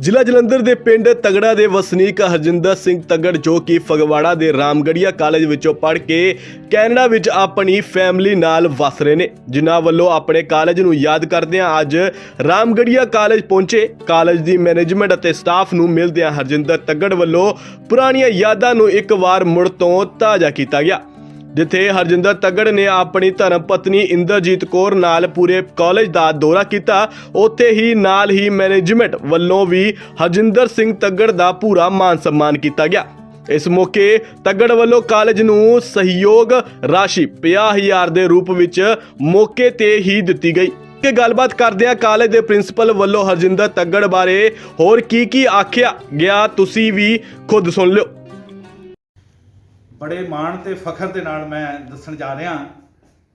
ਜ਼ਿਲ੍ਹਾ ਜਲੰਧਰ ਦੇ ਪਿੰਡ ਤਗੜਾ ਦੇ ਵਸਨੀਕ ਹਰਜਿੰਦਰ ਸਿੰਘ ਤਗੜ, ਜੋ ਕਿ ਫਗਵਾੜਾ ਦੇ ਰਾਮਗੜੀਆ ਕਾਲਜ ਵਿੱਚੋਂ ਪੜ੍ਹ ਕੇ ਕੈਨੇਡਾ ਵਿੱਚ ਆਪਣੀ ਫੈਮਿਲੀ ਨਾਲ ਵਸ ਰਹੇ ਨੇ। ਜਿਨ੍ਹਾਂ ਵੱਲੋਂ ਆਪਣੇ ਕਾਲਜ ਨੂੰ ਯਾਦ ਕਰਦਿਆਂ ਅੱਜ ਰਾਮਗੜੀਆ ਕਾਲਜ ਪਹੁੰਚੇ। ਕਾਲਜ ਦੀ ਮੈਨੇਜਮੈਂਟ ਅਤੇ ਸਟਾਫ ਨੂੰ ਮਿਲਦਿਆਂ ਹਰਜਿੰਦਰ ਤਗੜ ਵੱਲੋਂ ਪੁਰਾਣੀਆਂ ਯਾਦਾਂ ਨੂੰ ਇੱਕ ਵਾਰ ਮੁੜ ਤੋਂ ਤਾਜ਼ਾ ਕੀਤਾ ਗਿਆ। ਜਿੱਥੇ ਹਰਜਿੰਦਰ ਤਗੜ ਨੇ ਆਪਣੀ ਧਰਮ ਪਤਨੀ ਇੰਦਰਜੀਤ ਕੌਰ ਨਾਲ ਪੂਰੇ ਕਾਲਜ ਦਾ ਦੌਰਾ ਕੀਤਾ, ਉੱਥੇ ਹੀ ਨਾਲ ਹੀ ਮੈਨੇਜਮੈਂਟ ਵੱਲੋਂ ਵੀ ਹਰਜਿੰਦਰ ਸਿੰਘ ਤੱਗੜ ਦਾ ਪੂਰਾ ਮਾਨ ਸਨਮਾਨ ਕੀਤਾ ਗਿਆ। ਇਸ ਮੌਕੇ ਤਗੜ ਵੱਲੋਂ ਕਾਲਜ ਨੂੰ ਸਹਿਯੋਗ ਰਾਸ਼ੀ 50000 ਦੇ ਰੂਪ ਵਿੱਚ ਮੌਕੇ ਤੇ ਹੀ ਦਿੱਤੀ ਗਈ। ਕਿ ਗੱਲਬਾਤ ਕਰਦਿਆਂ ਕਾਲਜ ਦੇ ਪ੍ਰਿੰਸੀਪਲ ਵੱਲੋਂ ਹਰਜਿੰਦਰ ਤਗੜ ਬਾਰੇ ਹੋਰ ਕੀ ਕੀ ਆਖਿਆ ਗਿਆ, ਤੁਸੀਂ ਵੀ ਖੁਦ ਸੁਣ ਲਿਓ। ਬੜੇ ਮਾਣ ਤੇ ਫਖਰ ਦੇ ਨਾਲ ਮੈਂ ਦੱਸਣ ਜਾ ਰਿਹਾ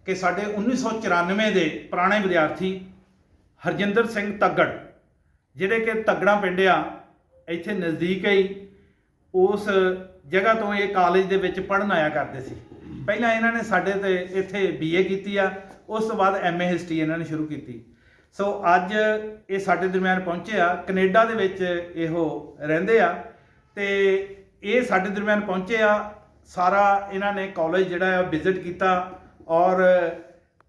ਕਿ ਸਾਡੇ 1994 ਦੇ ਪੁਰਾਣੇ ਵਿਦਿਆਰਥੀ ਹਰਜਿੰਦਰ ਸਿੰਘ ਤੱਗੜ, ਜਿਹੜੇ ਕਿ ਤੱਗੜਾ ਪਿੰਡ ਆ, ਇੱਥੇ ਨਜ਼ਦੀਕ ਹੀ ਉਸ ਜਗ੍ਹਾ ਤੋਂ ਇਹ ਕਾਲਜ ਦੇ ਵਿੱਚ ਪੜ੍ਹਨ ਆਇਆ ਕਰਦੇ ਸੀ। ਪਹਿਲਾਂ ਇਹਨਾਂ ਨੇ ਸਾਡੇ ਤੇ ਇੱਥੇ ਬੀਏ ਕੀਤੀ ਆ, ਉਸ ਤੋਂ ਬਾਅਦ ਐਮਏ ਹਿਸਟਰੀ ਇਹਨਾਂ ਨੇ ਸ਼ੁਰੂ ਕੀਤੀ। ਸੋ ਅੱਜ ਇਹ ਸਾਡੇ ਦਰਮਿਆਨ ਪਹੁੰਚੇ ਆ, ਕੈਨੇਡਾ ਦੇ ਵਿੱਚ ਇਹੋ ਰਹਿੰਦੇ ਆ ਤੇ ਇਹ ਸਾਡੇ ਦਰਮਿਆਨ ਪਹੁੰਚੇ ਆ ਸਾਰਾ ਇਹਨਾਂ ਨੇ ਕਾਲਜ ਜਿਹੜਾ ਆ ਵਿਜ਼ਿਟ ਕੀਤਾ ਔਰ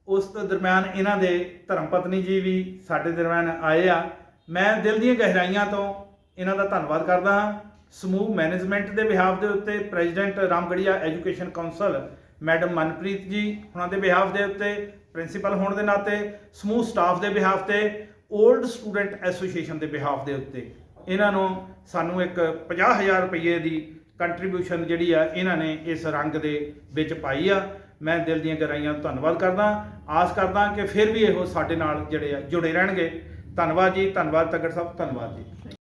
ਉਸ ਦਰਮਿਆਨ ਇਹਨਾਂ ਦੇ ਧਰਮ ਪਤਨੀ ਜੀ ਵੀ ਸਾਡੇ ਦਰਮਿਆਨ ਆਏ ਆ। ਮੈਂ ਦਿਲ ਦੀਆਂ ਗਹਿਰਾਈਆਂ ਤੋਂ ਇਹਨਾਂ ਦਾ ਧੰਨਵਾਦ ਕਰਦਾ ਹਾਂ। ਸਮੂਹ ਮੈਨੇਜਮੈਂਟ ਦੇ ਬਿਹਾਫ ਦੇ ਉੱਤੇ president Ramgarhia education council madam Manpreet ji ਉਹਨਾਂ ਦੇ ਬਿਹਾਫ ਦੇ ਉੱਤੇ ਪ੍ਰਿੰਸੀਪਲ ਹੋਣ ਦੇ ਨਾਤੇ, ਸਮੂਹ ਸਟਾਫ ਦੇ ਬਿਹਾਫ ਤੇ 올ਡ ਸਟੂਡੈਂਟ ਐਸੋਸੀਏਸ਼ਨ ਦੇ ਬਿਹਾਫ ਦੇ ਉੱਤੇ। ਇਹਨਾਂ ਨੂੰ ਸਾਨੂੰ ਇੱਕ 50000 ਰੁਪਏ ਦੀ ਕੰਟਰੀਬਿਊਸ਼ਨ ਜਿਹੜੀ ਆ, ਇਹਨਾਂ ਨੇ ਇਸ ਰੰਗ ਦੇ ਵਿੱਚ ਪਾਈ ਆ। ਮੈਂ ਦਿਲ ਦੀਆਂ ਗਹਿਰਾਈਆਂ ਤੋਂ ਧੰਨਵਾਦ ਕਰਦਾ ਆਸ ਕਰਦਾ ਕਿ ਫਿਰ ਵੀ ਇਹੋ ਸਾਡੇ ਨਾਲ ਜਿਹੜੇ ਆ ਜੁੜੇ ਰਹਿਣਗੇ। ਧੰਨਵਾਦ ਜੀ, ਧੰਨਵਾਦ ਤਗੜ ਸਾਹਿਬ, ਧੰਨਵਾਦ ਜੀ।